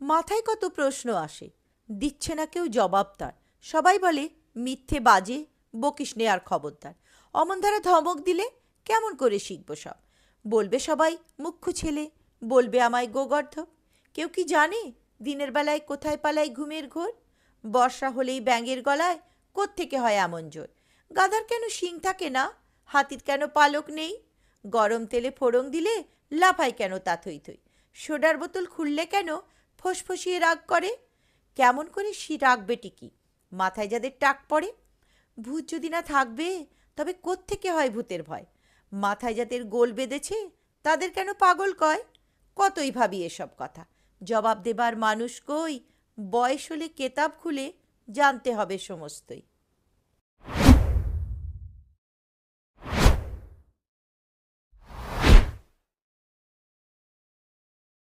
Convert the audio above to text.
মাথায় কত প্রশ্ন আসে। দিচ্ছে না কেউ জবাব তার। সবাই বলে, মিথ্যে বাজে, বকিস নে আর খবরদার। অমনধারা ধমক দিলে, কেমন করে শিখব সব? বলবে সবাই, মুখ্য ছেলে। বলবে আমায় গোগর্ধব কেউ কি জানে, দিনের বেলায় কোথায় পালায় ঘুমের ঘোর? বর্ষা হলেই ব্যাঙের গলায়, কোত্থেকে হয় এমন জোর? গাধার কেন শিং থাকে না? হাতির কেন পালক নেই? গরম তেলে ফোড়ং দিলে, লাফায় কেন তা থই থই? সোডার বোতল খুললে কেন ফসফসিয়ে রাগ করে। কেমন করে সে রাখবে টিকি? মাথায় যাদের টাক পড়ে। ভূত যদি না থাকবে, তবে কোত্থেকে হয় ভূতের ভয়? মাথায় যাদের গোল বেঁধেছে, তাদের কেন পাগল কয়? কতই ভাবি এসব কথা? জবাব দেবার মানুষ কই? বয়স হলে কেতাব খুলে জানতে হবে সমস্তই।